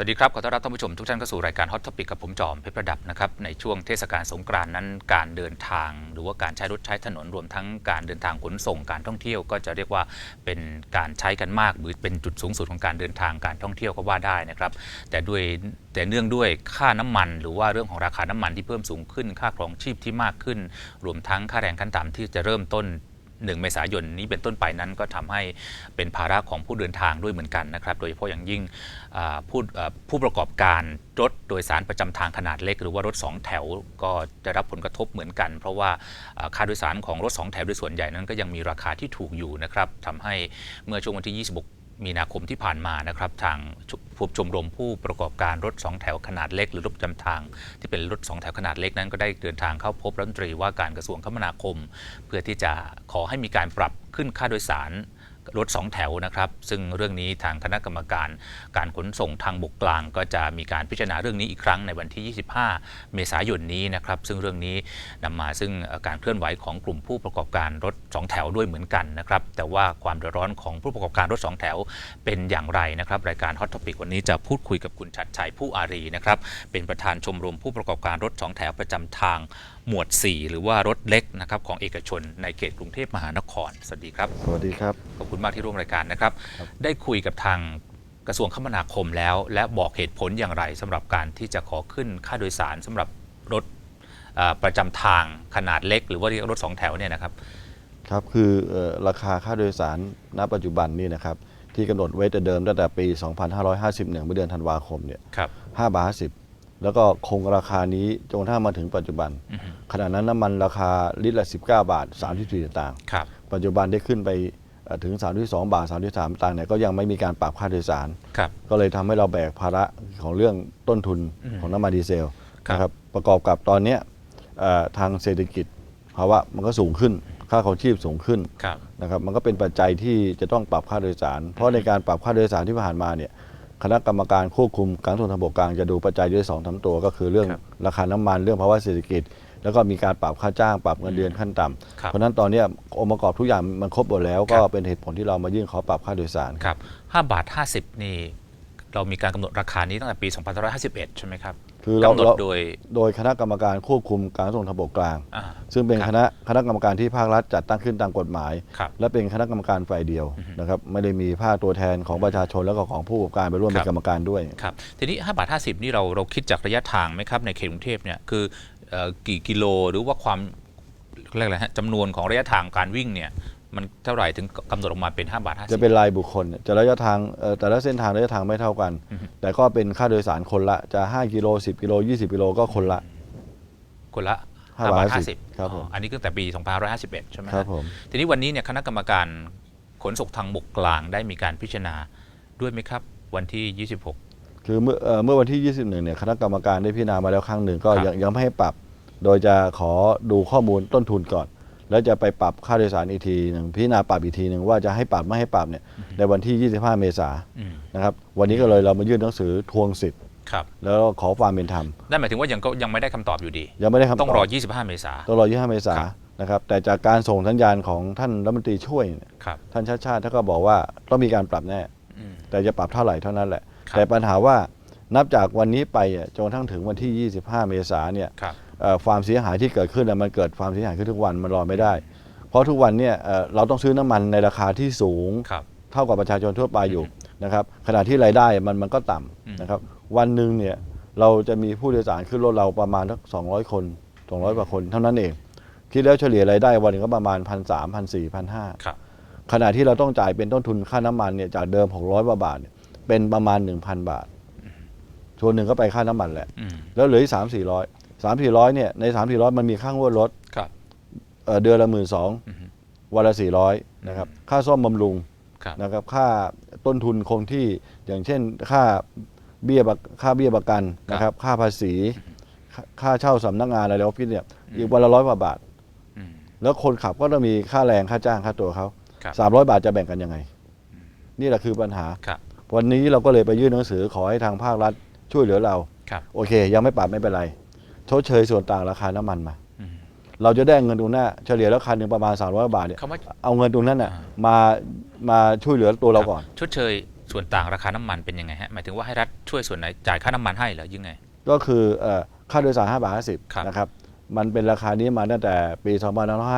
สวัสดีครับขอต้อนรับท่านผู้ชมทุกท่านเข้าสู่รายการฮอตท็อปิกกับผมจอมเพชรประดับนะครับในช่วงเทศกาลสงกรานต์นั้น การเดินทาง หรือว่าการใช้รถใช้ถนนรวมทั้งการเดินทางขนส่งการท่องเที่ยว ก็จะเรียกว่าเป็นการใช้กันมากหรือเป็นจุดสูงสุดของการเดินทางการท่องเที่ยวก็ว่าได้นะครับแต่ด้วยแต่เนื่องด้วยค่าน้ำมัน หรือว่าเรื่องของราคาน้ำมันที่เพิ่มสูงขึ้น ค่าครองชีพที่มากขึ้น รวมทั้งค่าแรงขั้นต่ำที่จะเริ่มต้น 1 เมษายนนี้เป็นต้นไปนั้นก็ทำให้เป็นภาระของผู้เดินทางด้วยเหมือนกันนะครับ โดยเฉพาะอย่างยิ่งผู้ผู้ประกอบการรถโดยสารประจำทางขนาดเล็ก หรือว่ารถ 2 แถวก็จะรับผลกระทบเหมือนกัน เพราะว่าอ่าค่าโดยสารของรถ 2 แถวโดยส่วนใหญ่นั้นก็ยังมีราคาที่ถูกอยู่นะครับทำให้เมื่อช่วงวันที่ 26 มีนาคมที่ผ่านมานะครับทางผู้ชมรมผู้ประกอบการรถ 2 แถวขนาดเล็ก หรือรถประจำทาง ที่เป็นรถ 2 แถวขนาดเล็กนั้นก็ได้เดินทางเข้าพบรัฐมนตรีว่าการกระทรวงคมนาคม เพื่อที่จะขอให้มีการปรับขึ้นค่าโดยสาร รถ2แถวนะครับ ซึ่งเรื่องนี้ทางคณะกรรมการการขนส่งทางบกกลาง ก็จะมีการพิจารณาเรื่องนี้อีกครั้งในวันที่ 25 เมษายนนี้นะครับ ซึ่งเรื่องนี้นำมาซึ่งการเคลื่อนไหวของกลุ่มผู้ประกอบการรถ2แถวด้วยเหมือนกันนะครับ แต่ว่าความเดือดร้อนของผู้ประกอบการรถ2แถวเป็นอย่างไรนะครับรายการ Hot Topic วันนี้จะพูดคุยกับคุณชัดชัยผู้อารีนะครับเป็นประธานชมรมผู้ประกอบการรถ2แถวประจำทางหมวด 4 หรือว่ารถเล็กนะครับของเอกชนในเขตกรุงเทพมหานคร สวัสดีครับ สวัสดีครับ ขอบคุณมากที่ร่วมรายการนะครับครับ ได้คุยกับทางกระทรวงคมนาคมแล้ว และบอกเหตุผลอย่างไรสำหรับการที่จะขอขึ้นค่าโดยสารสำหรับรถอ่าประจำทางขนาดเล็ก หรือว่าเรียกรถสองแถวเนี่ยนะครับครับคือเอ่อราคาค่าโดยสารณปัจจุบันนี่นะครับที่กำหนดไว้แต่เดิมตั้งแต่ปี 2551 เมื่อเดือนธันวาคมเนี่ยครับ5บาท50แล้วก็คงราคานี้จนกระทั่งมาถึงปัจจุบันอือฮึขณะนั้นน้ำมันราคาลิตรละ 19 บาท 34สตางค์ครับปัจจุบันได้ขึ้นไปเอ่อ ถึง 32 บาท 33สตางค์เนี่ยก็ยังไม่มีการปรับค่าโดยสาร ครับก็เลยทำให้เราแบกภาระของเรื่องต้นทุนอืมของน้ำมันดีเซลครับนะครับประกอบกับตอนเนี้ยเอ่อทางเศรษฐกิจภาวะมันก็สูงขึ้น ค่าของชีพสูงขึ้นครับ นะครับมันก็เป็นปัจจัยที่จะต้องปรับค่าโดยสาร เพราะในการปรับค่าโดยสารที่ผ่านมาเนี่ยคณะกรรมการควบคุมการขนส่งทางบกกลางจะดูปัจจัยด้วยสองทตัว ก็คือเรื่องครับ ราคาน้ำมันเรื่องภาวะเศรษฐกิจ แล้วก็มีการปรับค่าจ้าง ปรับเงินเดือนขั้นต่ำครับเพราะฉะนั้นตอนเนี้ยองค์ประกอบทุกอย่างมันครบหมดแล้วคก็รับ เป็นเหตุผลที่เรามายื่นขอปรับค่าโดยสาร ครับ5บาท 50 นี่ เรามีการกำหนดราคานี้ตั้งแต่ปี 2551 ใช่ไหมครับคือเรากำหนดเรา โดยโดยคณะกรรมการควบคุมการขนส่งทางบกกลาง อ่า ซึ่งเป็นครับ คณะคณะกรรมการที่ภาครัฐจัดตั้งขึ้นตามกฎหมาย ครับ และเป็นคณะกรรมการฝ่ายเดียวนะครับไม่ได้มีภาคตัวแทนของประชาชนแล้วก็ของผู้ประกอบการไปร่วมครัเป็บนกรรมการด้วย ครับทีนี้5บาท 50 นี่เราเราคิดจากระยะทางไหมครับในเขตกรุงเทพเนี่ยคือเอ่อ กี่กิโลหรือว่าความเรียกอะไรฮะจำนวนของระยะทางการวิ่งเนี่ยมันเท่าไหร่ถึงกำหนดออกมาเป็น 5 บาท50 จะเป็นรายบุคคลจะระยะทางเอ่อแต่ละเส้นทางระยะทางไม่เท่ากันแต่ก็เป็นค่าโดยสารคนละจะ 5กิโล10กิโล20กิโลก็คนละ คนละห้า5บาบาทท50 50ครับผมอ๋ออันนี้ตั้งแต่ปี2551 ใช่ไหมฮะ ครับผม ทีนี้วันนี้เนี่ยคณะกรรมการขนส่งทางบกกลางได้มีการพิจารณาด้วยไหมครับ วันที่ 26 คือเมื่อเอ่อเมื่อวันที่ 21 เนี่ยคณะกรรมการได้พิจารณามาแล้วครั้งหนึ่งก็ครับ ยังยังไม่ให้ปรับ โดยจะขอดูข้อมูลต้นทุนก่อน แล้วจะไปปรับค่าโดยสารอีกทีหนึ่งพิจารณาปรับอีกทีหนึ่งว่าจะให้ปรับไม่ให้ปรับเนี่ยในวันที่ 25 เมษายนอืมนะครับวันนี้ก็เลยเรามายื่นหนังสือทวงสิทธิ์ ครับแล้วก็ขอความเป็นธรรม นั่นหมายถึงว่ายังก็ยังไม่ได้คำตอบอยู่ดี ยังไม่ได้คำตอบต้องรอ 25 เมษา ต้องรอ25 เมษาครับนะครับแต่จากการส่งสัญญาณของท่านรัฐมนตรีช่วยเนี่ยครับ ท่านชาติชาติท่านก็บอกว่าต้องมีการปรับแน่ อืม แต่จะปรับเท่าไหร่เท่านั้นแหละครับ แต่ปัญหาว่านับจากวันนี้ไปอะจนกระทั่งถึงวันที่ 25 เมษายนเนี่ยครับเอ่อความเสียหายที่เกิดขึ้นน่ะมันเกิดความเสียหายขึ้นทุกวันมันรอไม่ได้ เพราะทุกวันเนี่ยเอ่อเราต้องซื้อน้ำมันในราคาที่สูงครับเท่ากับประชาชนทั่วไปอยู่นะครับขณะที่รายได้มันมันก็ต่อืมำนะครับ วันหนึ่งเนี่ยเราจะมีผู้โดยสารขึ้นรถเราประมาณสัก200 คน 200กว่าคนเท่านั้นเอง คิดแล้วเฉลี่ยรายได้วันหนึ่งก็ประมาณพันสามพันสี่พันห้าครับขณะที่เราต้องจ่ายเป็นต้นทุนค่าน้ำมันเนี่ยจากเดิม600กว่าบาทเนี่ย เป็นประมาณ 1,000 บาท ส่วนหนึ่งก็ไปค่าน้ำมันแหละอืมแล้วเหลืออีกสามสี่ร้อยสามสี่ร้อยเนี่ยในสามสี่ร้อยมันมีค่างวดรถครับเอ่อเดือนละหมื่นสองอือฮึวันละสี่ร้อยนะครับ ค่าซ่อมบำรุงครับ นะครับ ค่าต้นทุนคงที่อย่างเช่นค่าเบี้ยประค่าเบี้ยประกันนะครับ ค่าภาษีค่าค่าเช่าสำนักงานอะไรแล้วพี่เนี่ยอีกวันละร้อยกว่าบาท อืม แล้วคนขับก็ต้องมีค่าแรงค่าจ้างค่าตัวเขาครับ สามร้อยบาทจะแบ่งกันยังไง นี่แหละคือปัญหา ครับ วันนี้เราก็เลยไปยื่นหนังสือขอให้ทางภาครัฐช่วยเหลือเรา ครับ โอเค ยังไม่ปรับไม่เป็นไรชดเชยส่วนต่างราคาน้ำมันมา อืม เราจะได้เงินตรงหน้าเฉลี่ยแล้วคันหนึ่งประมาณ 300 บาทเนี่ยคำว่า เอาเงินตรงนั้นน่ะอ่า มามาช่วยเหลือตัวเราก่อน ชดเชยส่วนต่างราคาน้ำมันเป็นยังไงฮะหมายถึงว่าให้รัฐช่วยส่วนไหนจ่ายค่าน้ำมันให้เหรอยังไง ก็คือเอ่อค่าโดยสาร5บาทครับ 50นะครับมันเป็นราคานี้มาตั้งแต่ปี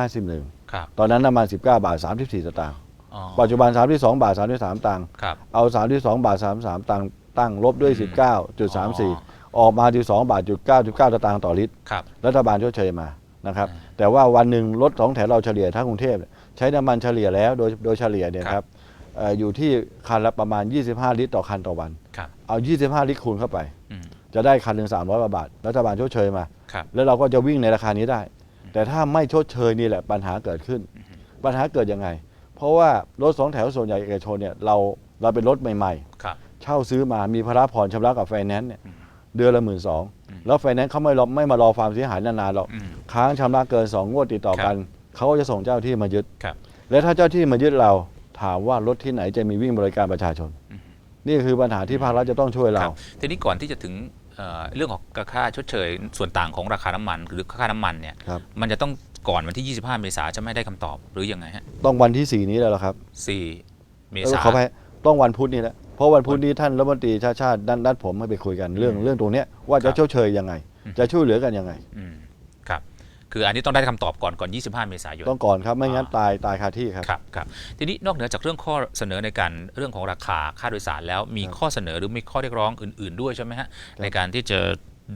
2551 ครับ ตอนนั้นน้ำมัน 19 บาท 34 สตางค์อ๋อ ปัจจุบัน 32 บาท 33 ตังค์ครับ เอา 32 บาท 33 ตังค์ตั้งลบด้วย อืม 19.34 ออกมา12บาทจุด9จุด9สตางค์ต่อลิตร ครับ รัฐบาลชดเชยมานะครับ อ่าแต่ว่าวันหนึ่งรถสองแถวเราเฉลี่ยทั้งกรุงเทพเนี่ยใช้น้ำมันเฉลี่ยแล้วโดยโดยเฉลี่ยเนี่ยคครัรับบเอ่ออยู่ที่คันละประมาณ 25 ลิตรต่อคันต่อวัน ครับ เอา 25 ลิตรคูณเข้าไป อืมจะได้คันหนึ่ง300กว่าบาท รัฐบาลชดเชยมา ครับ แล้วเราก็จะวิ่งในราคานี้ได้ แต่ถ้าไม่ชดเชยนี่แหละปัญหาเกิดขึ้น ปัญหาเกิดยังไง เพราะว่ารถสองแถวส่วนใหญ่เอกชนเนี่ยเราเราเป็นรถใหม่ครับ ๆ เช่าซื้อมามีภาระผ่อนชำระกับไฟแนนซ์เนี่ยอืมเดือนละหมื่นสองอืมแล้วไฟแนนซ์เขาไม่รอไม่มารอความเสียหายนานๆหรอกอืมค้างชำระเกิน2งวดติดต่อกัน เขาก็จะส่งเจ้าที่มายึด ครับ และถ้าเจ้าที่มายึดเราถามว่ารถที่ไหนจะมีวิ่งบริการประชาชนอืมนี่คือปัญหาที่ภาครัฐจะต้องช่วยคเรา รับทีนี้ก่อนที่จะถึงเอ่อเรื่องของค่าชดเชยส่วนต่างของราคาน้ำมัน หรือค่าน้ำมันเนี่ยครับ มันจะต้อง ก่อนวันที่ 25 เมษายนจะไม่ได้คำตอบหรือยังไงฮะต้องวันที่ 4 นี้แล้วล่ะครับ4เมเออษาขอไปต้องวันพุธนี้แหละเพราะวันพุธนี้ท่านรัฐมนตรีชาติชาตินัดนัดผมให้ไปคุยกันเรื่องอืมเรื่องตรงเนี้ยว่าครัจะบชดเชยยังไงอืมจะช่วยเหลือกันยังไงอืมครับคืออันนี้ต้องได้คำตอบก่อนก่อน 25 เมษายน ต้องก่อนครับ ไม่งั้นอ่าตายตายคาที่ครับ ครับครับ ทีนี้นอกเหนือจากเรื่องข้อเสนอในการเรื่องของราคาค่าโดยสารแล้วมีครับข้อเสนอหรือมีข้อเรียกร้องอื่น ๆ ด้วยใช่ไหมฮะ ในการที่จะ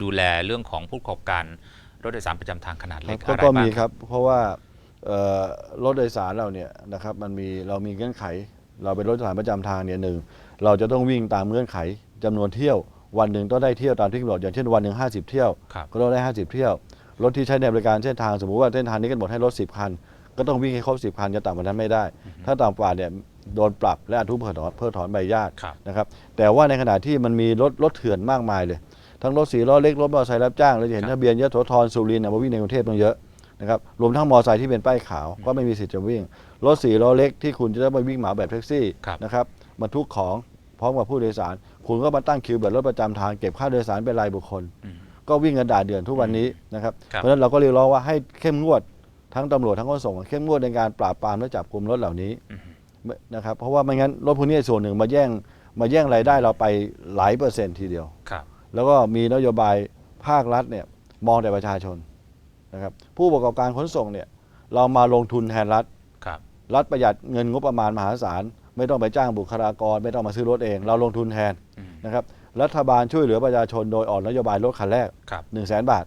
ดูแลเรื่องของผู้ประกอบการ รถโดยสารประจำทางขนาดคเล็รักบอะก็ไรก็บ้ามีงครับ เพราะว่าเอ่อรถโดยสารเราเนี่ยนะครับมันมีเรามีเงื่อนไข เราเป็นรถโดยสารประจำทางเนี่ยหนึ่งเราจะต้องวิ่งตามเงื่อนไขจำนวนเที่ยววันหนึ่งต้องได้เที่ยวตามที่กำหนดอย่างเช่นวันหนึ่ง50 เที่ยว ครับก็ต้องได้ 50 เที่ยว รถที่ใช้ในบริการเส้นทางสมมุติว่าเส้นทางนี้กำหนดให้รถ 10 คัน ก็ต้องวิ่งให้ครบ 10 คันจะต่ำกว่านั้นไม่ได้ ถ้าต่ำกว่าเนี่ยโดนปรับและอนุเพิกถอนเพิกถอนใบอนุญาต ครับ นะครับแต่ว่าในขณะที่มันมีรถรถเถื่อนมากมายเลย ทั้งรถสีล้อเล็กรถมอเตอร์ไซค์รับจ้างเราจะเห็นครับทะเบียนยโสธรสุรินทร์นะมาวิ่งในกรุงเทพต้องเยอะนะครับรวมทั้งมอเตอร์ไซค์ที่เป็นป้ายขาวก็ไม่มีสิทธิ์จะวิ่งรถสีล้อเล็กที่คุณจะต้องไปวิ่งเหมาแบบแท็กซี่ครับนะครับบรรทุกของพร้อมกับผู้โดยสาร คุณก็มาตั้งคิวแบบรถประจำทางเก็บค่าโดยสารเป็นรายบุคคลอืมก็วิ่งกันด่าเดือนทุกวันนี้นะครับครับเพราะฉะนั้นเราก็เรียกร้องว่าให้เข้มงวดทั้งตำรวจทั้งขนส่งเข้มงวดในการปราบปรามและจับกลุ่มรถเหล่านี้อืมนะครับเพราะว่าไม่งั้นรถพวกนี้ส่วนหนึ่งมาแย่งมาแย่งรายได้เราไปหลายเปอร์เซ็นต์ทีเดียวครับ แล้วก็มีนโยบายภาครัฐเนี่ยมองแต่ประชาชนนะครับผู้ประกอบการขนส่งเนี่ยเรามาลงทุนแทนรัฐครับรัฐประหยัดเงินงบประมาณมหาศาลไม่ต้องไปจ้างบุคลากร ไม่ต้องมาซื้อรถเอง เราลงทุนแทนอืมนะครับรัฐบาลช่วยเหลือประชาชนโดยออกนโยบายรถคันแรกครับ1 0 0 0 0แบาท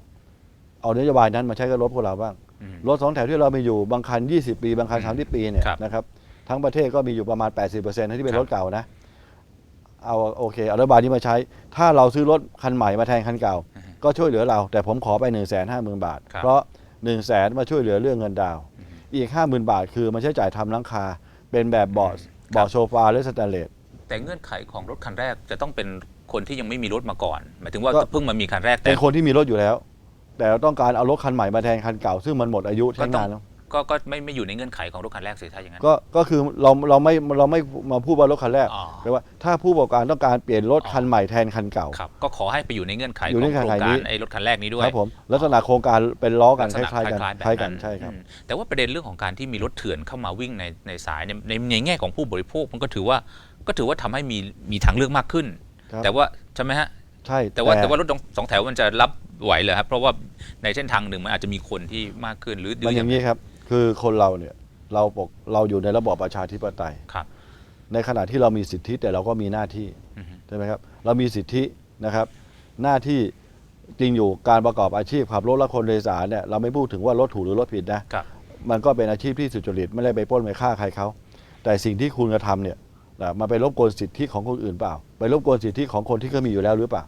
เอานโยบายนั้นมาใช้กับรถพวกเราบ้างอืมรถสองแถวที่เรามีอยู่บางคัน 20 ปี บางคันอืม30ปีเนี่ยครับนะครับทั้งประเทศก็มีอยู่ประมาณ 80%ที่เป็คนรับรถเก่านะ เอาโอเคเอานโยบายนี้มาใช้ ถ้าเราซื้อรถคันใหม่มาแทนคันเก่าอือฮึก็ช่วยเหลือเรา แต่ผมขอไป1 5 0 0 0 0บาท ครับเพราะ1 0 0 0 0แสนมาช่วยเหลือเรื่องเงินดาวน์อีก 50,000 บาทคือมาใช้จ่ายทำหลังคา เป็นแบบเบาะเบาะโซฟาและสแตนเลส แต่เงื่อนไขของรถคันแรกจะต้องเป็นคนที่ยังไม่มีรถมาก่อน หมายถึงว่าก็ เพิ่งมามีคันแรกแต่ เป็นคนที่มีรถอยู่แล้ว แต่เราต้องการเอารถคันใหม่มาแทนคันเก่า ซึ่งมันหมดอายุใช้งานแล้ว ก็ก็ไม่ไม่อยู่ในเงื่อนไขของรถคันแรกสิถ้าอย่างนั้น ก็ก็คือเราเราไม่เราไม่มาพูดว่ารถคันแรกอ๋อ แปลว่าถ้าผู้ประกอบการต้องการเปลี่ยนรถอ๋อคันใหม่แทนคันเก่า ครับก็ขอให้ไปอยู่ในเงื่อนไขอขยู่องในโครงเงื่อนไขการนี้ไอ้รถคันแรกนี้ด้วย ครับผมลักษณะโครงการเป็นล้อกันลัคษณะล้ายๆกันคล้ายๆแบบคล้ายกันนั้นใช่ครับ อืมแต่ว่าประเด็นเรื่องของการที่มีรถเถื่อนเข้ามาวิ่งในในสายเนี่ยในในแง่ของผู้บริโภคมันก็ถือว่าก็ถือว่าทำให้มีมีทางเลือกมากขึ้น ครับ แต่ว่าใช่ไหมฮะใช่ แต่ว่าแต่ว่ารถสองแถวมันจะรับไหวเหรอครับเพราะว่าในเส้นทางหนึ่งมันอาจจะมีคนที่มากขึ้นหรือหรืมันอย่างนี้ครับ คือคนเราเนี่ยเราปกเราอยู่ในระบอบประชาธิปไตย ครับ ในขณะที่เรามีสิทธิแต่เราก็มีหน้าที่อือฮึ ใช่ไหมครับเรามีสิทธินะครับ หน้าที่จริงอยู่การประกอบอาชีพขับรถและคนโดยสารเนี่ยเราไม่พูดถึงว่ารถถูกหรือรถผิดนะ ครับ มันก็เป็นอาชีพที่สุจริตไม่ได้ไปปล้นไปฆ่าใครเขาแต่สิ่งที่คุณกระทำเนี่ยนะมันไปรบกวนสิทธิของคนอื่นเปล่า ไปรบกวนสิทธิของคนที่เขามีอยู่แล้วหรือเปล่า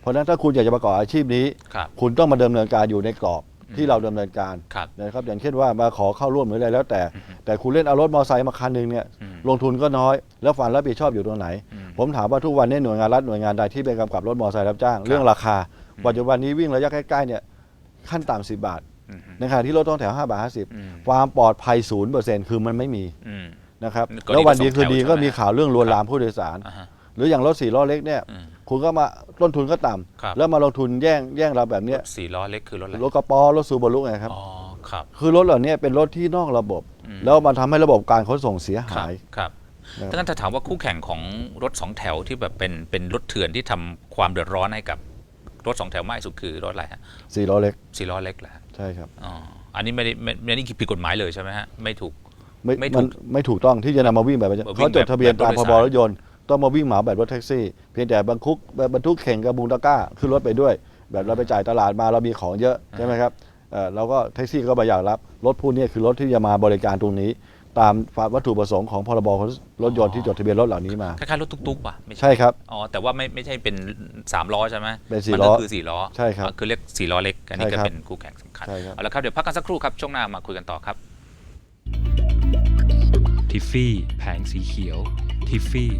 เพราะฉะนั้นถ้าคุณอยากจะประกอบอาชีพนี้ ครับ คุณต้องมาดำเนินการอยู่ในกรอบ ที่เราดำเนินการครับนะครับอย่างเช่นว่ามาขอเข้าร่วมหรืออะไรแล้วแต่ แต่คุณเล่นเอารถมอเตอร์ไซค์มาคันหนึ่งเนี่ยอืมลงทุนก็น้อย แล้วฝันรับผิดชอบอยู่ตรงไหนอืมผมถามว่าทุกวันนี้หน่วยงานรัฐหน่วยงานใดที่เป็นกำกับรถมอเตอร์ไซค์รับจ้าง เรื่องราคา ปัจจุบันนี้วิ่งระยะใกล้ๆเนี่ยขั้นต่ำสิบาทอืมในขณะที่รถต้องแถว5บาทอืม50ความปลอดภัยศูนย์เปอร์เซ็นต์คือมันไม่มีอืมนะครับก่อนนี้แล้ววันดีก็สองคืนดีแถวก็ใช่ไหมมีข่าวเรื่องลวนลามผู้โดยสารอ่าฮะหรืออย่างรถสี่ล้อเล็กเนี่ยอืม คุณก็มาต้นทุนก็ต่ำครับแล้วมาลงทุนแย่งแย่งเราแบบเนี้ยสี่ล้อเล็กคือรถอะไรรถกระป๋อรถซูบารุไงครับ อ๋อครับ คือรถเหล่านี้เป็นรถที่นอกระบบ อืม แล้วมันทำให้ระบบการขนส่งเสียครับหาย ครับนะครับ ถ้างั้นถ้าถามว่าคู่แข่งของรถสองแถวที่แบบเป็นเป็นรถเถื่อนที่ทำความเดือดร้อนให้กับรถสองแถวมากที่สุดคือรถอะไรฮะสี่ล้อเล็กสี่ล้อเล็กแหละใช่ครับอ๋ออันนี้ไม่ได้ไม่ไม่นี่ผิดกฎหมายเลยใช่ไหมฮะไม่ถูก ไม่ไม่ถูก มันไม่ถูกต้องที่จะนำมาวิ่งแบบนี้มาวิ่งเขาจดทะเบียนแบบตามรพถโดยสารรบรถยนต์ ต้องมาวิ่งเหมาแบบรถแท็กซี่ เพียงแต่บรรทุกบรรทุกเข่งกับบุงตะกร้าขึ้นรถไปด้วย แบบเราไปจ่ายตลาดมาเรามีของเยอะใช่ไหมครับเอ่อเราก็แท็กซี่ก็ไปอยากรับรถพวกนี้คือรถที่จะมาบริการตรงนี้ ตามวัตถุประสงค์ของพรบรถยนต์ที่จดทะเบียนรถเหล่านี้มาคล้ายๆรถตุ๊กๆป่ะไม่ใช่ใช่ครับอ๋อแต่ว่าไม่ไม่ใช่เป็นสามล้อใช่ไหมเป็นสี่มัล้อก็คือสี่ล้อใช่ครับอะคือเรียกสี่ล้อเล็กอันนี้ใช่ก็ครับเป็นคู่แข่งสำคัญใช่ครับเอาละครับเดี๋ยวพักกันสักครู่ครับช่วงหน้ามาคุยกันต่อครับทิฟฟี่แผงสีเขียว ทิฟฟี่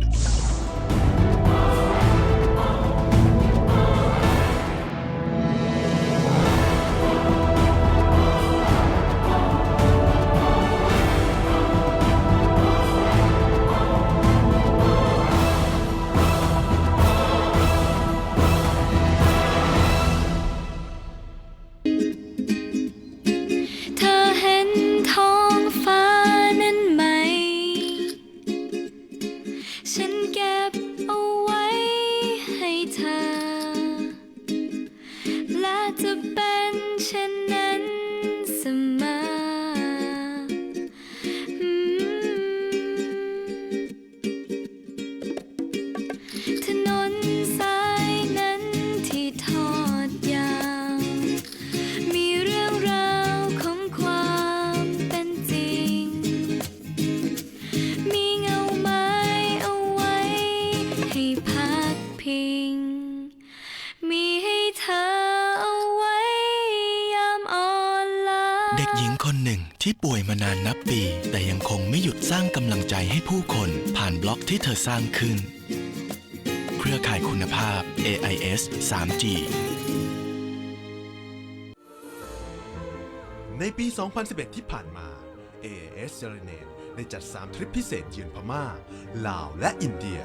สร้างขึ้น เครือข่ายคุณภาพ AIS 3G ในปี 2011 ที่ผ่านมา AAS s e r e n a t e ได้จัด 3 ทริปพิเศษเยือนพม่า ลาวและอินเดีย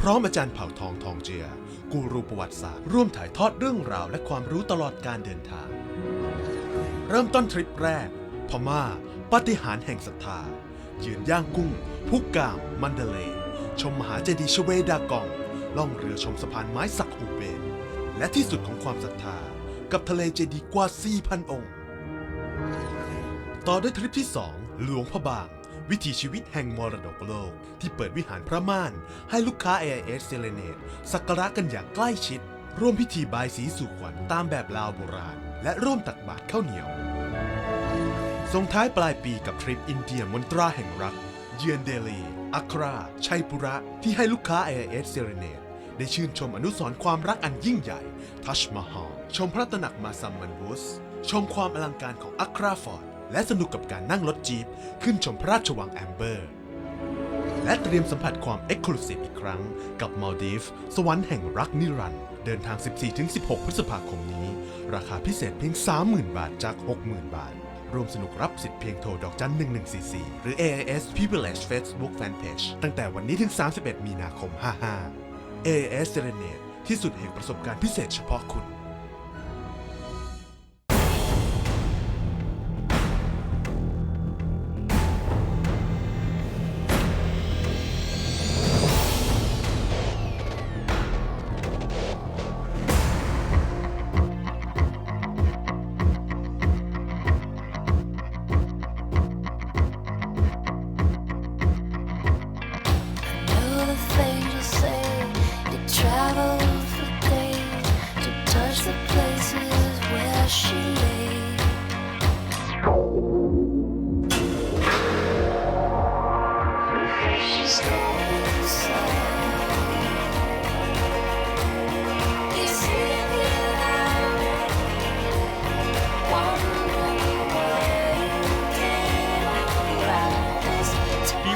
พร้อมอาจารย์เผ่าทองทองเจือ กูรูประวัติศาสตร์ร่วมถ่ายทอดเรื่องราวและความรู้ตลอดการเดินทาง เริ่มต้นทริปแรก พม่า ปฏิหารแห่งศรัทธา ยืนย่างกุ้ง พุกกาม มันเดเลย์ ชมมหาเจดีย์ชเวดากอง ล่องเรือชมสะพานไม้สักอูเบน และที่สุดของความศรัทธา กับทะเลเจดีย์กว่า 4,000 องค์ ต่อด้วยทริปที่ 2 หลวงพระบาง วิถีชีวิตแห่งมรดกโลก ที่เปิดวิหารพระม่าน ให้ลูกค้า AIS s e l e n a t e สักการะกันอย่างใกล้ชิด ร่วมพิธีบายสีสู่ขวัญตามแบบลาวโบราณ และร่วมตักบาตรข้าวเหนียวส่งท้ายปลายปีกับทริปอินเดียมนตราแห่งรัก เยือนเดลี อัครา ชัยปุระ ที่ให้ลูกค้า AIS s e r e n a t e ได้ชื่นชมอนุสรณ์ความรักอันยิ่งใหญ่ ทัชมาฮาลชมพระตระหนักมาซัมมันบุส ชมความอลังการของอัคราฟอร์ด และสนุกกับการนั่งรถจีปขึ้นชมพระราชวังแอมเบอร์ และเตรียมสัมผัสความเอ็กซ์คลูซีฟอีกครั้ง กับมาลดีฟส์สวรรค์แห่งรักนิรันดร์เดินทาง 14-16 พฤษภาคมนี้ ราคาพิเศษเพียง 30,000 บาทจาก 60,000 บาท รวมสนุกรับสิทธิ์เพียงโทรดอกจัน 1144 หรือ AIS Privilege Facebook Fanpage ตั้งแต่วันนี้ถึง 31 มีนาคม 55 AIS Serenade ที่สุดแห่งประสบการณ์พิเศษเฉพาะคุณ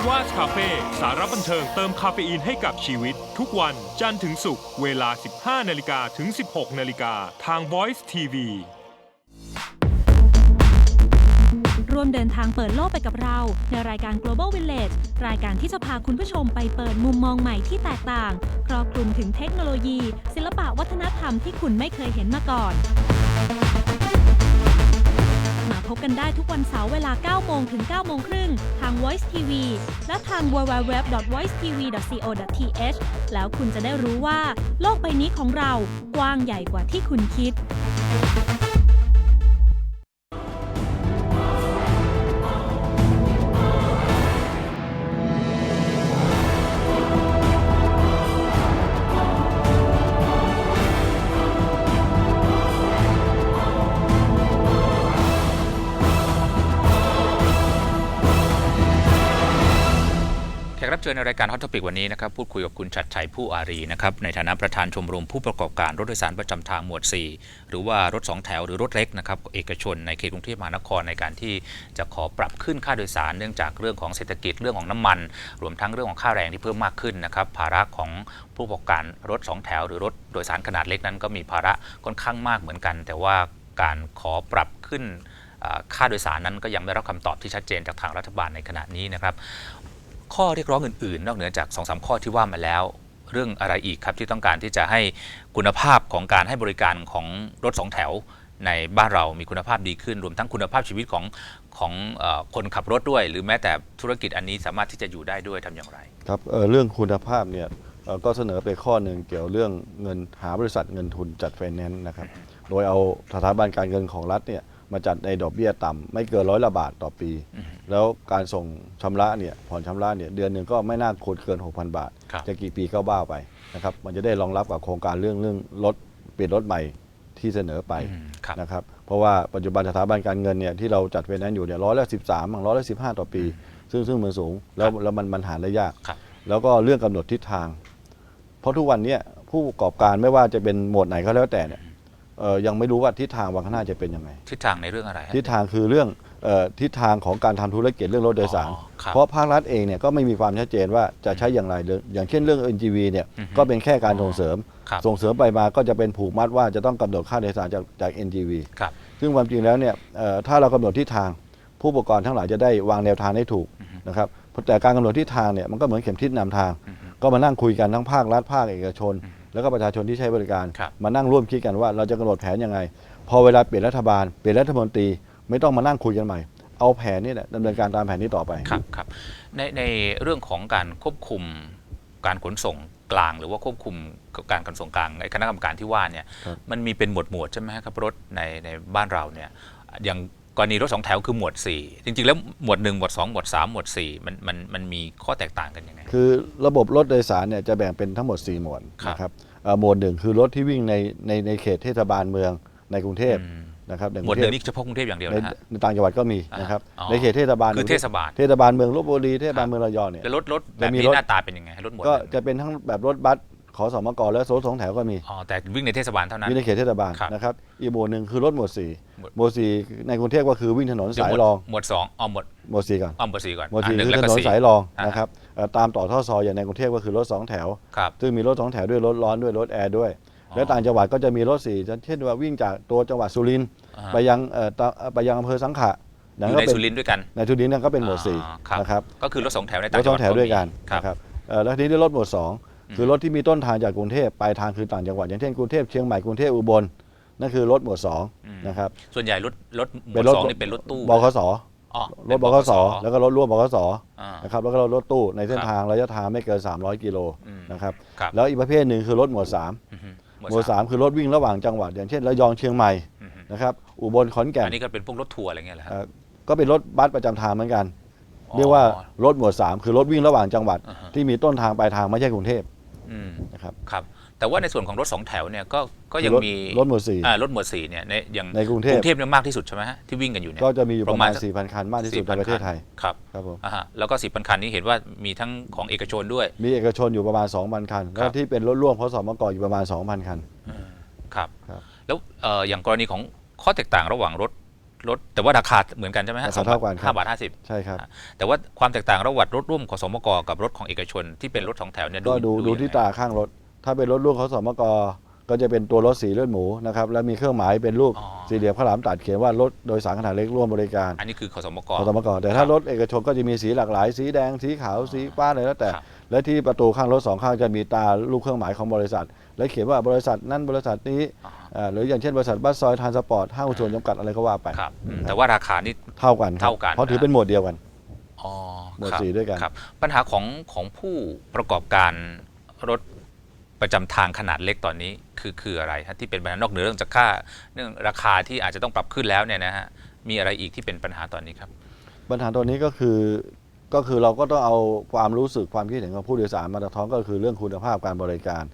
ว่าคาเฟ่สาระบันเทิงเติมคาเฟอีนให้กับชีวิต ทุกวันจันทร์ถึงศุกร์เวลา 15 นาฬิกาถึง 16 นาฬิกาทาง Voice TV ร่วมเดินทางเปิดโลกไปกับเรา ในรายการ Global Village รายการที่จะพาคุณผู้ชมไปเปิดมุมมองใหม่ที่แตกต่าง ครอบคลุมถึงเทคโนโลยี ศิลปะวัฒนธรรมที่คุณไม่เคยเห็นมาก่อน พบกันได้ทุกวันเสาร์เวลา 9 โมงถึง 9 โมงครึ่ง ทาง Voice TV และทาง www.voicetv.co.th แล้วคุณจะได้รู้ว่า โลกใบนี้ของเรากว้างใหญ่กว่าที่คุณคิด ชิญในรายการฮอต o ปิกวันนี้นะครับพูดคุยกับคุณชัดชัยผู้อารีนะครับในฐานะประธานชมรมผู้ประกอบการรถโดยสารประจำทางหมวด 4 หรือว่ารถ 2 แถวหรือรถเล็กนะครับเอกชนในเขตกรุงเทพมหานครในการที่จะขอปรับขึ้นค่าโดยสาร เนื่องจากเรื่องของเศรษฐกิจเรื่องของน้ำมัน รวมทั้งเรื่องของค่าแรงที่เพิ่มมากขึ้นนะครับภาระของผู้ประกอบการรถ 2 แถว หรือรถโดยสารขนาดเล็กนั้น ก็มีภาระค่อนข้างมากเหมือนกัน แต่ว่าการขอปรับขึ้นค่าโดยสารนั้นก็ยังไม่รับคำตอบที่ชัดเจนจากทางรัฐบาลในขณะนี้นะครับ ข้อเรียกร้องอื่นๆ นอกเหนือจาก2อสข้อที่ว่ามาแล้ว เรื่องอะไรอีกครับที่ต้องการที่จะให้คุณภาพของการให้บริการของรถสองแถวในบ้านเรามีคุณภาพดีขึ้น รวมทั้งคุณภาพชีวิตของของอคนขับรถด้วย หรือแม้แต่ธุรกิจอันนี้สามารถที่จะอยู่ได้ด้วยทำอย่างไร ครับเเรื่องคุณภาพเนี่ยก็เสนอไปข้อหนึ่งเกี่ยวเรื่องเงินหาบริษัทเงินทุนจัดไฟแนนซ์นะครับ โดยเอาสถาบันการเงินของรัฐเนี่ย มาจัดในดอกเบี้ยต่ำไม่เกินร้อยละบาทต่อปี แล้วการส่งชำระเนี่ยผ่อนชำระเนี่ยเดือนหนึ่งก็ไม่น่าควรเกิน 6,000 บาท ครับ จะกี่ปีก็บ้าไปนะครับมันจะได้รองรับกับโครงการเรื่องเรื่องรถเปลี่ยนรถใหม่ที่เสนอไปอืมครับ นะครับเพราะว่าปัจจุบันสถาบันการเงินเนี่ยที่เราจัดไฟแนนซ์อยู่เนี่ยร้อยละสิบสามร้อยละสิบห้าต่อปี ซึ่งซึ่งมันสูงแล้วแล้วมันมันหาได้ยาก ครับ แล้วก็เรื่องกำหนดทิศทาง เพราะทุกวันเนี้ผู้ประกอบการไม่ว่าจะเป็นหมวดไหนก็แล้วแต่เนี่ย เอ่อยังไม่รู้ว่าทิศทางวันข้างหน้าจะเป็นยังไง ทิศทางในเรื่องอะไรฮะ ทิศทางคือเรื่องเออทิศทางของการทำธุรกิจเรื่องรถโดยสาร อ๋อครับเพราะภาครัฐเองเนี่ยก็ไม่มีความชัดเจนว่าจะใช้อย่างไรเลยอย่างเช่นเรื่อง NGV เนี่ยอือฮึก็เป็นแค่การส่งเสริม ครับ ส่งเสริมไปมาก็จะเป็นผูกมัดว่าจะต้องกำหนดค่าโดยสารจากจาก NGV ครับ ซึ่งความจริงแล้วเนี่ยเอ่อถ้าเรากำหนดทิศทางผู้ประกอบการทั้งหลายจะได้วางแนวทางได้ถูกนะครับแต่การกำหนดทิศทางเนี่ยมันก็เหมือนเข็มทิศนำทาง ก็มานั่งคุยกันทั้งภาครัฐภาคเอกชน แล้วก็ประชาชนที่ใช้บริการ ครับมานั่งร่วมคิดกันว่าเราจะกำหนดแผนยังไง พอเวลาเปลี่ยนรัฐบาลเปลี่ยนรัฐมนตรีไม่ต้องมานั่งคุยกันใหม่ เอาแผนนี่แหละดำเนินการตามแผนนี้ต่อไป ครับครับในในเรื่องของการควบคุมการขนส่งกลาง หรือว่าควบคุมการขนส่งกลางในคณะกรรมการที่ว่าเนี่ยครับ มันมีเป็นหมวดหมวดๆใช่ไหมครับรถในในบ้านเราเนี่ยอย่าง กรณีรถสองแถวคือหมวด 4 จริงๆ แล้วหมวด 1 หมวด 2 หมวด 3 หมวด 4 มันมันมันมีข้อแตกต่างกันยังไง คือระบบรถโดยสารเนี่ยจะแบ่งเป็นทั้งหมด 4 หมวดครับนะครับเอ่อหมวดหนึ่งคือรถที่วิ่งในในในเขตเทศบาลเมืองในกรุงเทพอืมนะครับในหกมวดรุงหเทนึ่พงนี่เฉพาะกรุงเทพอย่างเดียวในนะฮะในต่างจังหวัดก็มีอ่านะครับอ๋อในเขตเทศบาลคือเทศบาลเทศบาลเมืองลบบุรีเทศบาลเมืองระยองเนี่ยแล้วรถรถแบจะบมีนี้รถหน้าตาเป็นยังไงรถหมวดก็หนึ่งจะเป็นทั้งแบบรถบัส ขอสมกและรถสองแถวก็มีอ๋อแต่วิ่งในเทศบาลเท่านั้น วิ่งในเขตเทศบาลครับนะครับอีกหมวดหนึ่งคือรถหมวดสี่หมวด หมวดสี่ในกรุงเทพก็คือวิ่งถนนสายรองหมวดสองอ๋อหมวดหมวดสี่ก่อนอ๋อหมวดสี่ก่อนหมวดสี่ะหนึ่งคือแล้วถก็นนสี่สายรองอ่านะครับเอ่อตามต่อท่อซอยอย่างในกรุงเทพก็คือรถสองแถว ครับ ซึ่งมีรถสองแถวด้วยรถร้อนด้วยรถแอร์ด้วยและต่างจังหวัดก็จะมีรถสี่เช่นว่าวิ่งจากตัวจังหวัดสุรินทร์อ่าไปยังเอ่อตะไปยังอำเภอสังขะอนั่นยู่ก็ในเป็นสุรินทร์ด้วยกันในสุรินทร์นั่นก็เป็นหมวดสี่อ๋อครับนะครับ ก็คือรถสองแถวในรต่างถจัสงอหวัดงแถวด้วยกันครับ นะครับเอ่อแล้วทีนี้รถหมวดสอง คือรถที่มีต้นทางจากกรุงเทพปลายทางคือต่างจังหวัดอย่างเช่นกรุงเทพเชียงใหม่กรุงเทพอุบลนั่นคือรถหมวดสองอืมนะครับส่วนใหญ่รถรถหมวเป็ดนรถสองนี่เป็นรถตู้บขสอ๋อรถบขสแล้วก็รถร่วมบขสอ่านะครับแล้วก็รถตู้ในเส้นครับทางระยะทางไม่เกิน 300 กิโลอืมนะครับครับแล้วอีกประเภทหนึ่งคือรถหมวดสามอือฮึหมวดสามคือรถวิ่งระหว่างจังหวัด อย่างเช่นระยองเชียงใหม่อือฮึนะครับอุบลขอนแก่นอันนี้ก็เป็นพวกรถทัวร์อะไรเงี้ยเหรอครับเอ่อก็เป็นรถบัสประจำทางเหมือนกันอ๋อเรียกว่ารถหมวดสามคือรถวิ่งระหว่างจังหวัดอ่าฮะที่มีต้นทางปลายทางไม่ใช่กรุงเทพอืม นะครับครับแต่ว่าในส่วนของรถสองแถวเนี่ยก็ก็ยังรถมีรถหมวดสี่อ่ารถหมวดสี่เนี่ยในอย่างในกรุงเทพกรุงเทพเนี่ยมากที่สุดใช่ไหมฮะที่วิ่งกันอยู่เนี่ยก็จะมีอยู่ประมาณประมาณสัก4,000คันมากที่สุดในประเทศไทยครับครับผมอ่าฮะแล้วก็สิบพันคันนี้เห็นว่ามีทั้งของเอกชนด้วย มีเอกชนอยู่ประมาณ2,000คันครัแล้วบที่เป็นรถร่วมพสมกอยู่ประมาณ2,000คันครับครับแล้วเอ่ออย่างกรณีของข้อแตกต่างระหว่างรถ รถแต่ว่าราคาเหมือนกันใช่ไหมฮะราคาเท่ากันครับ ห้าบาทห้าสิบใช่ครับ แต่ว่าความแตกต่างระหว่างรถร่วมขอสมกกับรถของเอกชนที่เป็นรถสองแถวเนี่ยก็ดูดูยังไงที่ตาข้างรถ ถ้าเป็นรถร่วมพสมกก็จะเป็นตัวรถสีเลือดหมูนะครับแล้วมีเครื่องหมายเป็นรูปอ๋อสี่เหลี่ยมข้าวหลามตัดเขียนว่ารถโดยสารขนาดเล็กร่วมบริการอันนี้คือขอสมกพสมกแต่ถ้ารถเอกชนก็จะมีสีหลากหลาย สีแดงสีขาวสีฟ้าอะไรแล้วแต่ครับและที่ประตูข้างรถสองข้างจะมีตาลูกเครื่องหมายของบริษัท และเขียนว่าบริษัทนั้นบริษัทนี้อ่าอ่าหรืออย่างเช่นบริษัทบัสซอยทานสปอร์ตห้างหุ้นส่วนจำกัดอะไรก็ว่าไปครับอืมแต่ว่าราคานี่ เท่ากันครับเท่ากัน เพราะถือเป็นหมวดเดียวกัน อ๋อหมวดครับสี่ด้วยกัน ครับ ปัญหาของของผู้ประกอบการรถประจำทางขนาดเล็กตอนนี้คือคืออะไรฮะที่เป็นปัญหานอกเหนือเรื่องจากค่าเรื่องราคาที่อาจจะต้องปรับขึ้นแล้วเนี่ยนะฮะมีอะไรอีกที่เป็นปัญหาตอนนี้ครับ ปัญหาตัวนี้ก็คือ ก็คือเราก็ต้องเอาความรู้สึกความคิดเห็นของผู้โดยสารมาสะท้อนก็คือเรื่องคุณภาพการบริการ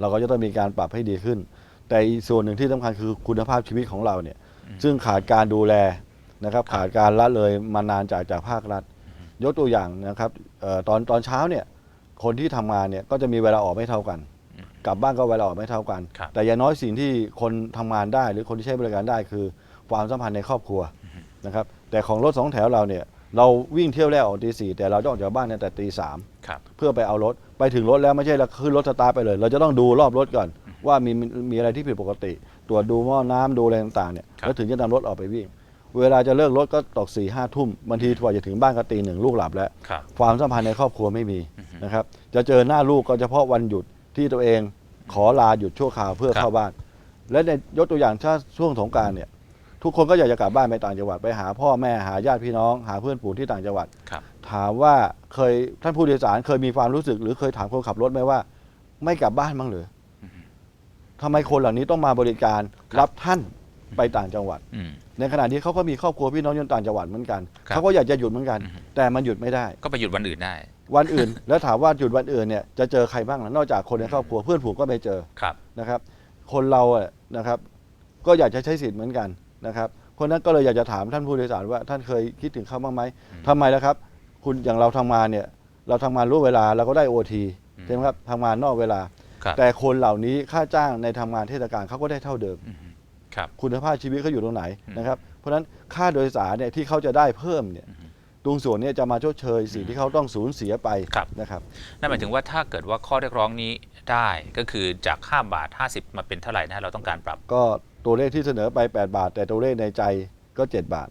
เราก็จะต้องมีการปรับให้ดีขึ้น แต่อีกส่วนหนึ่งที่สำคัญคือคุณภาพชีวิตของเราเนี่ยซึ่งขาดการดูแลนะครับขาดการละเลยมานานจากจากภาครัฐ ยกตัวอย่างนะครับเอ่อตอนตอนเช้าเนี่ยคนที่ทำงานเนี่ยก็จะมีเวลาออกไม่เท่ากัน กลับบ้านก็เวลาออกไม่เท่ากันครับแต่อย่างน้อยสิ่งที่คนทำงานได้ หรือคนที่ใช้บริการได้คือความสัมพันธ์ในครอบครัวนะครับแต่ของรถสองแถวเราเนี่ย เราวิ่งเที่ยวแรกออกตีสี่แต่เราต้องออกจากบ้านตั้งแต่ตีสามครับ เพื่อไปเอารถไปถึงรถแล้วไม่ใช่เราขึ้นรถสตาร์ทไปเลย เราจะต้องดูรอบรถก่อน ว่ามีมีมีอะไรที่ผิดปกติ ตรวจดูหม้อน้ำดูอะไรต่างๆเนี่ยครับ แล้วถึงจะนำรถออกไปวิ่ง เวลาจะเลิกรถก็ตกสี่ห้าทุ่มบางทีกว่าจะถึงบ้านก็ตีหนึ่งลูกหลับแล้ว ครับ ความสัมพันธ์ในครอบครัวไม่มีนะครับ จะเจอหน้าลูกก็เฉพาะวันหยุดที่ตัวเองขอลาหยุดชั่วคราวเพื่อครับ เข้าบ้าน และในยกตัวอย่างถ้าช่วงสงกรารเนี่ย ทุกคนก็อยากจะกลับบ้านไปต่างจังหวัดไปหาพ่อแม่หาญาติพี่น้อง หาเพื่อนฝูงที่ต่างจังหวัด ครับ ถามว่าเคยท่านผู้โดยสารเคยมีความรู้สึก หรือเคยถามคนขับรถไหมว่า ไม่กลับบ้านบ้างเหรืออทำไมคนเหล่านี้ต้องมาบริการครับ รับท่านไปต่างจังหวัด อืม ในขณะที่เขาก็มีครอบครัวพี่น้องอยู่ต่างจังหวัดเหมือนกันครับ เขาก็อยากจะหยุดเหมือนกัน แต่มันหยุดไม่ได้ ก็ไปหยุดวันอื่นได้ วันอื่น แล้วถามว่าหยุดวันอื่นเนี่ยจะเจอใครบ้างล่ะนอกจากคนในครอบครัวเพื่อนฝูงก็ไม่เจอครับ นะครับ คนเราอะนะครับ ก็อยากจะใช้สิทธิ์เหมือนกัน นะครับเพราะฉะนั้นก็เลยอยากจะถามท่านผู้โดยสารว่าท่านเคยคิดถึงเขาบ้างไหมทำไมล่ะครับ คุณอย่างเราทำงานเนี่ยเราทำงานร่วมเวลาเราก็ได้โอทีใช่ไหมครับทำงานนอกเวลาครับแต่คนเหล่านี้ค่าจ้างในทำงานเทศกาลเขาก็ได้เท่าเดิมครับคุณภาพชีวิตเขาอยู่ตรงไหนนะครับ เพราะฉะนั้นค่าโดยสารเนี่ยที่เขาจะได้เพิ่มเนี่ยตรงส่วนเนี้จะมาชดเชยสิ่งที่เขาต้องสูญเสียไปครับนะครับนั่นหมายถึงว่าถ้าเกิดว่าข้อเรียกร้องนี้ได้ก็คือจาก5บาท 50 มาเป็นเท่าไหร่นะฮะเราต้องการปรับก็ ตัวเลขที่เสนอไป 8 บาท แต่ตัวเลขในใจก็ 7 บาท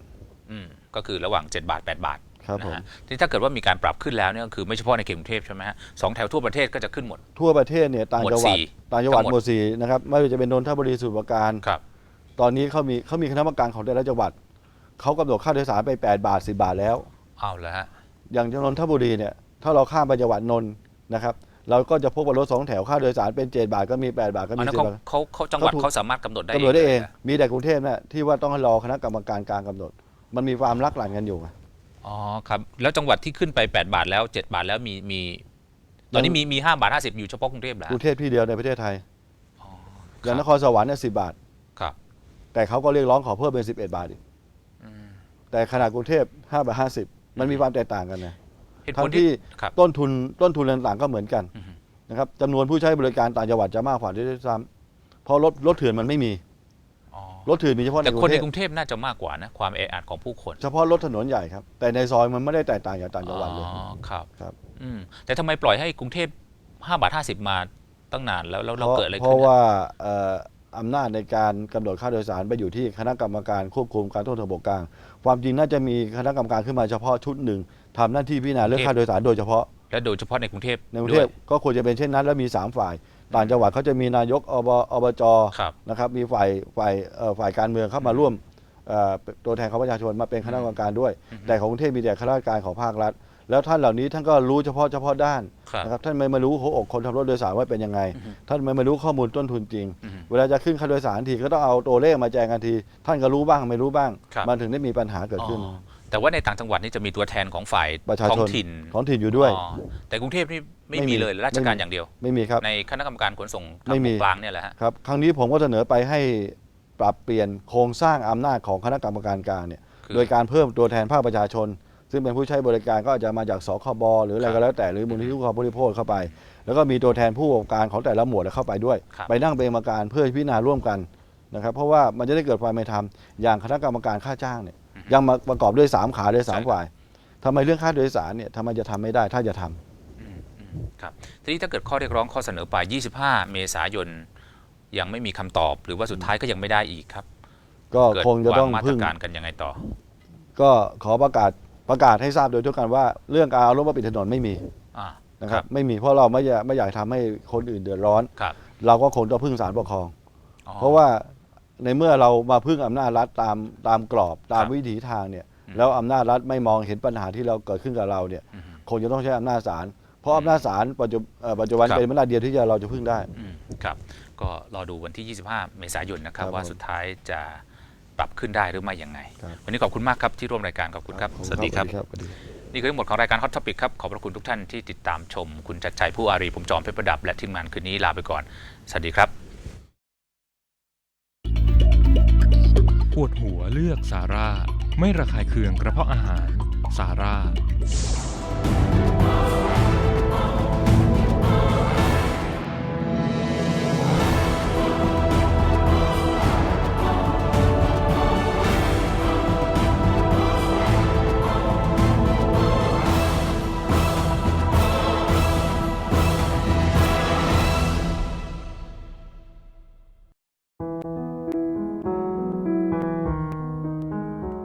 อืมก็คือระหว่าง 7 บาท 8 บาทครับนะผมฮะทีนี้ถ้าเกิดว่ามีการปรับขึ้นแล้วเนี่ยก็คือไม่เฉพาะในเขตกรุงเทพใช่ไหมฮะสองแถวทั่วประเทศก็จะขึ้นหมด ทั่วประเทศเนี่ยต่างจังหวัดหมวดสี่ต่างจังหวัดทั้งหหมมดวดสี่นะครับไม่ว่าจะเป็นนนทบุรีสมุทรปราการ ครับ ตอนนี้เขามีเขามีคณะกรรมการของแต่ละจังหวัดเขากำหนดค่าโดยสารไป 8 บาท 10 บาทแล้ว เอาแล้วฮะอย่างนนทบุรีเนี่ยถ้าเราข้ามไปจังหวัดนนท์นะครับ เราก็จะพบว่ารถสองแถวค่าโดยสารเป็น 7 บาทก็มี 8 บาทก็อันมีนั้น10เขาบาท เขาเขาจังหวัดเขาถูก เขาสามารถกำหนดได้กำหนดได้เองลยหรมีแต่กรุงเทพนะที่ว่าต้องรอคณะกรรมการกลางกำหนด มันมีความลักหลั่นกันอยู่ไง อ๋อครับแล้วจังหวัดที่ขึ้นไป 8 บาทแล้ว 7 บาทแล้วมีมี ตอนนี้มีมี5บาท50อยู่เฉพาะกรุงเทพเหรอกรุงเทพที่เดียวในประเทศไทยอ๋ออย่างนครสวรรค์เนี่ยสิบาท ครับ แต่เขาก็เรียกร้องขอเพิ่มเป็น 11 บาทอีกแต่ขนาดกรุงเทพ5บาท50 มันมีความแตกต่างกันนะ เหตุผทั้ลงที่ที่ครับ ต้นทุนต้นทุนต่างๆก็เหมือนกันอือฮึ นะครับจำนวนผู้ใช้บริการต่างจังหวัดจะมากกว่าด้วยซ้ำเพราะรถรถเถื่อนมันไม่มีอ๋อรถเถื่อนมีเฉพาะในแต่กรุคนงในเทพกรุงเทพน่าจะมากกว่านะความแออัดของผู้คนเฉพาะรถถนนใหญ่ครับแต่ในซอยมันไม่ได้แตกต่างจากต่างจังหวัดเลย อ๋อครับครับ อืมแต่ทำไมปล่อยให้กรุงเทพ5บาท50 มาตั้งนานแล้วแล้วเพเราราะเกิดอะไรเพขึ้นราะฮะว่าเอ่ออำนาจในการกำหนดค่าโดยสารไปอยู่ที่คณะกรรมการควบคุมการท่องเที่ยวทางบกกลาง ความจริงน่าจะมีคณะกรรมการขึ้นมาเฉพาะชุดหนึ่ง ทำหน้าที่พิจารณาเรื่องค่าโดยสารโดยเฉพาะ และโดยเฉพาะในกรุงเทพในกรุงเทพด้วยก็ควรจะเป็นเช่นนั้น แล้วมี 3 ฝ่าย ต่างจังหวัดเขาจะมีนายกอบอบจครับนะครับมีฝ่ายฝ่ายเอ่อฝ่ายการเมืองเข้ามาร่วมเอ่อตัวแทนของประชาชนมาเป็นคณะกรรมการด้วย แต่ของกรุงเทพมีแต่ข้าราชการของภาครัฐ แล้วท่านเหล่านี้ท่านก็รู้เฉพาะเฉพาะด้านครับนะครับท่านไม่มารู้หัวอกคนขับรถโดยสารว่าเป็นยังไง ท่านไม่มารู้ข้อมูลต้นทุนจริง อือฮึเวลาจะขึ้นค่าโดยสารทีก็ต้องเอาตัวเลขมาแจ้งกันที ท่านก็รู้บ้างไม่รู้บ้าง ครับ มันถึงได้มีปัญหาเกิดขึ้น อ๋อ แต่ว่าในต่างจังหวัดนี่จะมีตัวแทนของฝ่ายประชาท้อชนงถิ่นของถิ่นอยู่ด้วยอ๋อแต่กรุงเทพนี่ไม่ไม่มีมีเลยราชการไม่มี อย่างเดียว ไม่มีครับ ในคณะกรรมการขนส่งทางไม่บมีกกลางเนี่ยแหละฮะครับครั้งนี้ผมก็เสนอไปให้ปรับเปลี่ยนโครงสร้างอำนาจของคณะกรรมการกลางเนี่ยคือ โดยการเพิ่มตัวแทนภาคประชาชน ซึ่งเป็นผู้ใช้บริการก็อาจจะมาจากสคบหรืออะไรครับก็แล้วแต่หรือมูลนิธิผู้บริโภคเข้าไป แล้วก็มีตัวแทนผู้ประกอบการของแต่ละหมวดเข้าไปด้วย ครับ ไปนั่งเป็นกรรมการเพื่อพิจารณาร่วมกันนะครับเพราะว่ามันจะได้เกิดความเป็นธรรมอย่างคณะกรรมการค่าจ้างเนี่ย ยังมาประกอบด้วยสามขาด้วยสามฝ่ายทำไมเรื่องค่าโดยสารเนี่ยทำไมจะทำไม่ได้ถ้าจะทำ ครับทีนี้ถ้าเกิดข้อเรียกร้องข้อเสนอไป 25 เมษายน ยังไม่มีคำตอบ หรือว่าสุดท้ายก็ยังไม่ได้อีกครับก็เกิดคงจะวาต้องงมาตรพึ่งการกันยังไงต่อ ก็ขอประกาศประกาศให้ทราบโดยทั่วกันว่าเรื่องการเอารถมาปิดถนนไม่มีอ่า นะคครัรับบไม่มีเพราะเราไม่อยากไม่อยากทำให้คนอื่นเดือดร้อน ครับเราก็คงต้องพึ่งศาลปกครอง อ๋อเพราะว่า ในเมื่อเรามาพึ่งอำนาจรัฐตามตามกรอบตามครับวิถีทางเนี่ยอืมแล้วอำนาจรัฐไม่มองเห็นปัญหาที่เราเกิดขึ้นกับเราเนี่ยอืมคงจะต้องใช้อำนาจศาลเพราะอำนาจศาลปัจจุเอ่อปัจจุบันครับ เป็นอำนาจเดียวที่จะเราจะพึ่งได้ อืมครับ ก็รอดูวันที่ 25 เมษายนนะครับ ครับว่าผมสุดท้ายจะปรับขึ้นได้หรือไม่ยังไง ครับ วันนี้ขอบคุณมากครับที่ร่วมรายการขอบคุณครับ สวัสดีครับ สวัสดี นี่คือทั้งหมดของรายการ Hot Topic ครับ ขอบพระคุณทุกท่านที่ติดตามชม คุณจัดชัยผู้อารี ผมจอมเพชรประดับ และทีมงานคืนนี้ลาไปก่อน สวัสดีครับ วดหัวเลือกซาร่า ไม่ระคายเคืองกระเพาะอาหาร ซาร่า